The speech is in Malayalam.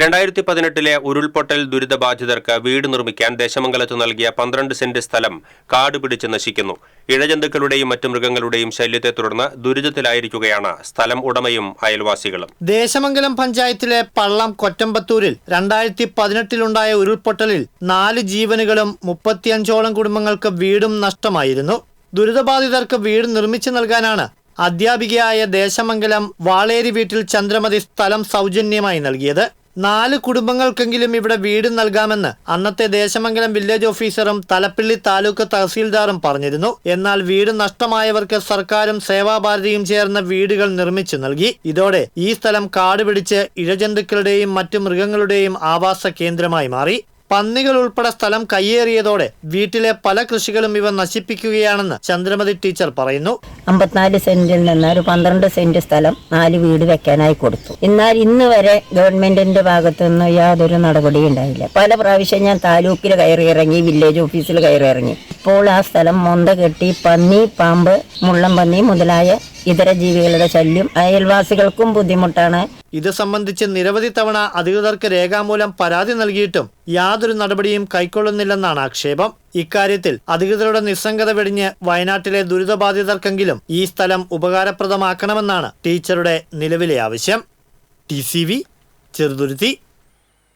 രണ്ടായിരത്തി പതിനെട്ടിലെ ഉരുൾപൊട്ടൽ ദുരിതബാധിതർക്ക് വീട് നിർമ്മിക്കാൻ ദേശമംഗലത്ത് നൽകിയ പന്ത്രണ്ട് സെന്റ് സ്ഥലം കാട് പിടിച്ച് നശിക്കുന്നു. ഇഴജന്തുക്കളുടെയും മറ്റു മൃഗങ്ങളുടെയും ശല്യത്തെ തുടർന്ന് ദുരിതത്തിലായിരിക്കുകയാണ് സ്ഥലം ഉടമയും അയൽവാസികളും. ദേശമംഗലം പഞ്ചായത്തിലെ പള്ളം കൊറ്റമ്പത്തൂരിൽ രണ്ടായിരത്തി പതിനെട്ടിലുണ്ടായ ഉരുൾപൊട്ടലിൽ നാല് ജീവനുകളും മുപ്പത്തിയഞ്ചോളം കുടുംബങ്ങൾക്ക് വീടും നഷ്ടമായിരുന്നു. ദുരിതബാധിതർക്ക് വീട് നിർമ്മിച്ചു നൽകാനാണ് അധ്യാപികയായ ദേശമംഗലം വാളേരി വീട്ടിൽ ചന്ദ്രമതി സ്ഥലം സൗജന്യമായി നൽകിയത്. നാല് കുടുംബങ്ങൾക്കെങ്കിലും ഇവിടെ വീട് നൽകാമെന്ന് അന്നത്തെ ദേശമംഗലം വില്ലേജ് ഓഫീസറും തലപ്പിള്ളി താലൂക്ക് തഹസീൽദാറും പറഞ്ഞിരുന്നു. എന്നാൽ വീട് നഷ്ടമായവർക്ക് സർക്കാരും സേവാഭാരതിയും ചേർന്ന വീടുകൾ നിർമ്മിച്ചു നൽകി. ഇതോടെ ഈ സ്ഥലം കാട് പിടിച്ച് ഇഴജന്തുക്കളുടെയും മറ്റു മൃഗങ്ങളുടെയും ആവാസ കേന്ദ്രമായി മാറി. പന്നികൾ ഉൾപ്പെടെ സ്ഥലം കയ്യേറിയതോടെ വീട്ടിലെ പല കൃഷികളും ഇവ നശിപ്പിക്കുകയാണെന്ന് ചന്ദ്രമതി ടീച്ചർ പറയുന്നു. അമ്പത്തിനാല് സെന്റിൽ നിന്ന് ഒരു പന്ത്രണ്ട് സെന്റ് സ്ഥലം നാല് വീട് വെക്കാനായി കൊടുത്തു. എന്നാൽ ഇന്ന് വരെ ഗവൺമെന്റിന്റെ ഭാഗത്തു നിന്ന് യാതൊരു നടപടിയും ഉണ്ടായില്ല. പല പ്രാവശ്യം ഞാൻ താലൂക്കിൽ കയറി ഇറങ്ങി വില്ലേജ് ഓഫീസിൽ കയറി ഇറങ്ങി ഇപ്പോൾ ആ സ്ഥലം മൊന്ത കെട്ടി പന്നി പാമ്പ് മുള്ളം പന്നി മുതലായ ഇതര ജീവികളുടെ ശല്യം അയൽവാസികൾക്കും ബുദ്ധിമുട്ടാണ്. ഇത് സംബന്ധിച്ച് നിരവധി തവണ അധികൃതർക്ക് രേഖാമൂലം പരാതി നൽകിയിട്ടും യാതൊരു നടപടിയും കൈക്കൊള്ളുന്നില്ലെന്നാണ് ആക്ഷേപം. ഇക്കാര്യത്തിൽ അധികൃതരുടെ നിസ്സംഗത വെടിഞ്ഞ് വയനാട്ടിലെ ദുരിതബാധിതർക്കെങ്കിലും ഈ സ്ഥലം ഉപകാരപ്രദമാക്കണമെന്നാണ് ടീച്ചറുടെ നിലവിലെ ആവശ്യം. ടി ചെറുതുരുത്തി.